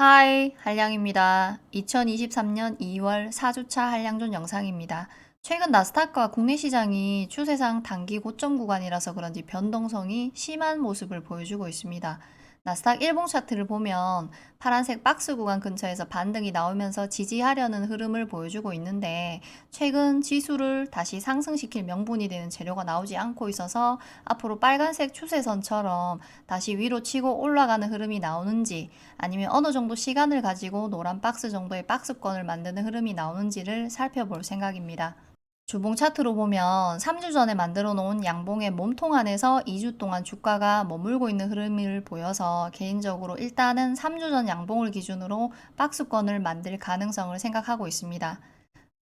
하이, 한량입니다. 2023년 2월 4주차 한량존 영상입니다. 최근 나스닥과 국내 시장이 추세상 단기 고점 구간이라서 그런지 변동성이 심한 모습을 보여주고 있습니다. 나스닥 일봉 차트를 보면 파란색 박스 구간 근처에서 반등이 나오면서 지지하려는 흐름을 보여주고 있는데 최근 지수를 다시 상승시킬 명분이 되는 재료가 나오지 않고 있어서 앞으로 빨간색 추세선처럼 다시 위로 치고 올라가는 흐름이 나오는지 아니면 어느 정도 시간을 가지고 노란 박스 정도의 박스권을 만드는 흐름이 나오는지를 살펴볼 생각입니다. 주봉 차트로 보면 3주 전에 만들어 놓은 양봉의 몸통 안에서 2주 동안 주가가 머물고 있는 흐름을 보여서 개인적으로 일단은 3주 전 양봉을 기준으로 박스권을 만들 가능성을 생각하고 있습니다.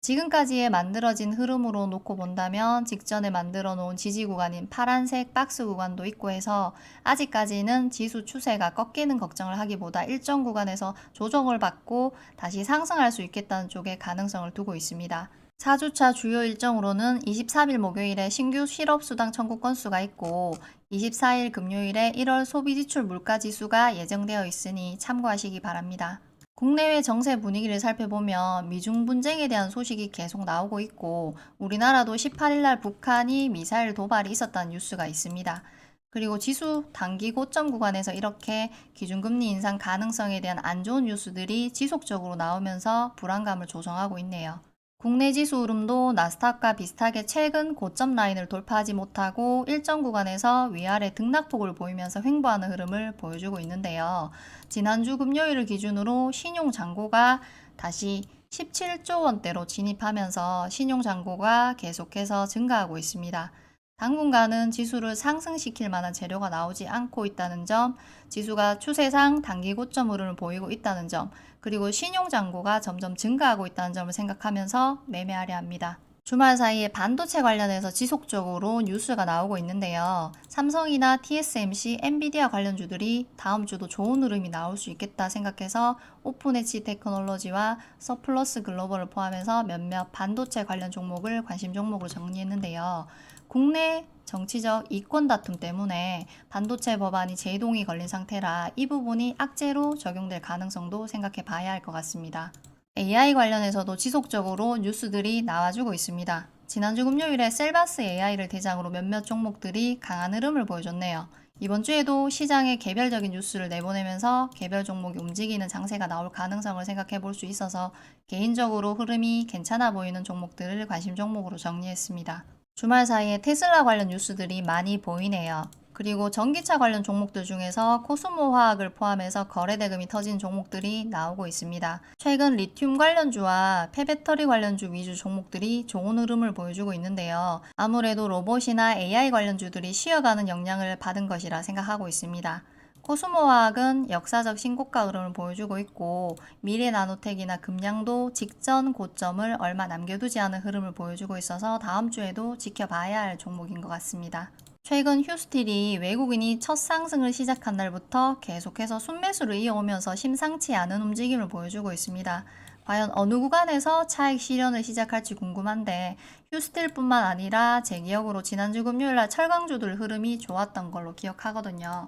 지금까지의 만들어진 흐름으로 놓고 본다면 직전에 만들어 놓은 지지 구간인 파란색 박스 구간도 있고 해서 아직까지는 지수 추세가 꺾이는 걱정을 하기보다 일정 구간에서 조정을 받고 다시 상승할 수 있겠다는 쪽에 가능성을 두고 있습니다. 4주차 주요 일정으로는 23일 목요일에 신규 실업수당 청구 건수가 있고 24일 금요일에 1월 소비지출 물가지수가 예정되어 있으니 참고하시기 바랍니다. 국내외 정세 분위기를 살펴보면 미중 분쟁에 대한 소식이 계속 나오고 있고 우리나라도 18일 날 북한이 미사일 도발이 있었다는 뉴스가 있습니다. 그리고 지수 단기 고점 구간에서 이렇게 기준금리 인상 가능성에 대한 안 좋은 뉴스들이 지속적으로 나오면서 불안감을 조성하고 있네요. 국내 지수 흐름도 나스닥과 비슷하게 최근 고점 라인을 돌파하지 못하고 일정 구간에서 위아래 등락폭을 보이면서 횡보하는 흐름을 보여주고 있는데요. 지난주 금요일을 기준으로 신용 잔고가 다시 17조 원대로 진입하면서 신용 잔고가 계속해서 증가하고 있습니다. 당분간은 지수를 상승시킬 만한 재료가 나오지 않고 있다는 점, 지수가 추세상 단기 고점 흐름을 보이고 있다는 점, 그리고 신용 잔고가 점점 증가하고 있다는 점을 생각하면서 매매하려 합니다. 주말 사이에 반도체 관련해서 지속적으로 뉴스가 나오고 있는데요. 삼성이나 TSMC, 엔비디아 관련주들이 다음 주도 좋은 흐름이 나올 수 있겠다 생각해서 오픈엣지 테크놀로지와 서플러스 글로벌을 포함해서 몇몇 반도체 관련 종목을 관심 종목으로 정리했는데요. 국내 정치적 이권 다툼 때문에 반도체 법안이 제동이 걸린 상태라 이 부분이 악재로 적용될 가능성도 생각해 봐야 할 것 같습니다. AI 관련해서도 지속적으로 뉴스들이 나와주고 있습니다. 지난주 금요일에 셀바스 AI를 대상으로 몇몇 종목들이 강한 흐름을 보여줬네요. 이번 주에도 시장에 개별적인 뉴스를 내보내면서 개별 종목이 움직이는 장세가 나올 가능성을 생각해 볼 수 있어서 개인적으로 흐름이 괜찮아 보이는 종목들을 관심 종목으로 정리했습니다. 주말 사이에 테슬라 관련 뉴스들이 많이 보이네요. 그리고 전기차 관련 종목들 중에서 코스모 화학을 포함해서 거래 대금이 터진 종목들이 나오고 있습니다. 최근 리튬 관련주와 폐배터리 관련주 위주 종목들이 좋은 흐름을 보여주고 있는데요. 아무래도 로봇이나 AI 관련주들이 쉬어가는 영향을 받은 것이라 생각하고 있습니다. 코스모화학은 역사적 신고가 흐름을 보여주고 있고 미래 나노텍이나 금양도 직전 고점을 얼마 남겨두지 않은 흐름을 보여주고 있어서 다음 주에도 지켜봐야 할 종목인 것 같습니다. 최근 휴스틸이 외국인이 첫 상승을 시작한 날부터 계속해서 순매수를 이어오면서 심상치 않은 움직임을 보여주고 있습니다. 과연 어느 구간에서 차익 실현을 시작할지 궁금한데 휴스틸뿐만 아니라 제 기억으로 지난주 금요일날 철강주들 흐름이 좋았던 걸로 기억하거든요.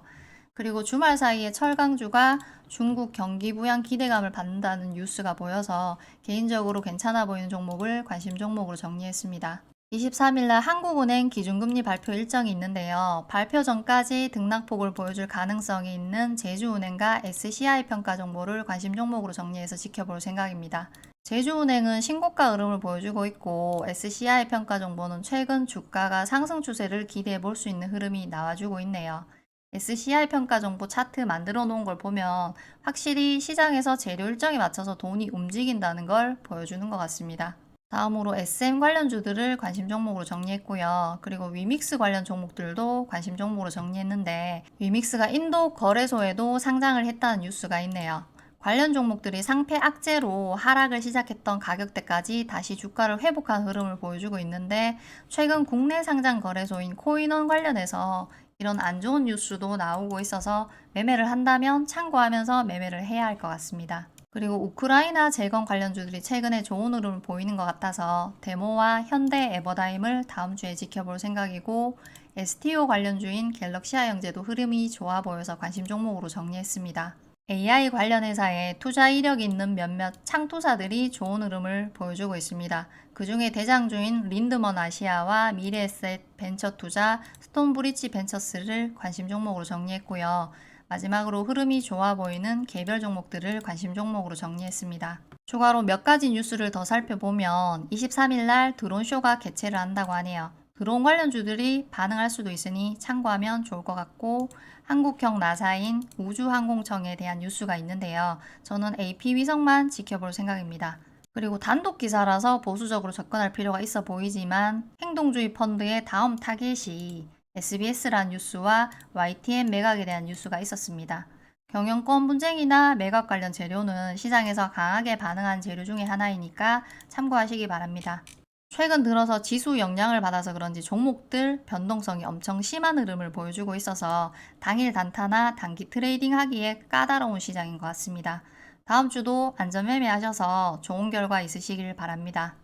그리고 주말 사이에 철강주가 중국 경기 부양 기대감을 받는다는 뉴스가 보여서 개인적으로 괜찮아 보이는 종목을 관심 종목으로 정리했습니다. 23일날 한국은행 기준금리 발표 일정이 있는데요. 발표 전까지 등락폭을 보여줄 가능성이 있는 제주은행과 SCI 평가 정보를 관심 종목으로 정리해서 지켜볼 생각입니다. 제주은행은 신고가 흐름을 보여주고 있고 SCI 평가 정보는 최근 주가가 상승 추세를 기대해 볼 수 있는 흐름이 나와주고 있네요. SCI 평가 정보 차트 만들어 놓은 걸 보면 확실히 시장에서 재료 일정에 맞춰서 돈이 움직인다는 걸 보여주는 것 같습니다. 다음으로 SM 관련주들을 관심 종목으로 정리했고요. 그리고 위믹스 관련 종목들도 관심 종목으로 정리했는데 위믹스가 인도 거래소에도 상장을 했다는 뉴스가 있네요. 관련 종목들이 상패 악재로 하락을 시작했던 가격대까지 다시 주가를 회복한 흐름을 보여주고 있는데 최근 국내 상장 거래소인 코인원 관련해서 이런 안 좋은 뉴스도 나오고 있어서 매매를 한다면 참고하면서 매매를 해야 할 것 같습니다. 그리고 우크라이나 재건 관련주들이 최근에 좋은 흐름을 보이는 것 같아서 데모와 현대 에버다임을 다음 주에 지켜볼 생각이고 STO 관련주인 갤럭시아 영재도 흐름이 좋아 보여서 관심 종목으로 정리했습니다. AI 관련 회사에 투자 이력이 있는 몇몇 창투사들이 좋은 흐름을 보여주고 있습니다. 그 중에 대장주인 린드먼 아시아와 미래에셋 벤처투자, 스톤브리지 벤처스를 관심 종목으로 정리했고요. 마지막으로 흐름이 좋아 보이는 개별 종목들을 관심 종목으로 정리했습니다. 추가로 몇 가지 뉴스를 더 살펴보면 23일 날 드론쇼가 개최를 한다고 하네요. 드론 관련주들이 반응할 수도 있으니 참고하면 좋을 것 같고 한국형 나사인 우주항공청에 대한 뉴스가 있는데요. 저는 AP 위성만 지켜볼 생각입니다. 그리고 단독 기사라서 보수적으로 접근할 필요가 있어 보이지만 행동주의 펀드의 다음 타겟이 SBS란 뉴스와 YTN 매각에 대한 뉴스가 있었습니다. 경영권 분쟁이나 매각 관련 재료는 시장에서 강하게 반응한 재료 중에 하나이니까 참고하시기 바랍니다. 최근 들어서 지수 영향을 받아서 그런지 종목들 변동성이 엄청 심한 흐름을 보여주고 있어서 당일 단타나 단기 트레이딩 하기에 까다로운 시장인 것 같습니다. 다음 주도 안전 매매하셔서 좋은 결과 있으시길 바랍니다.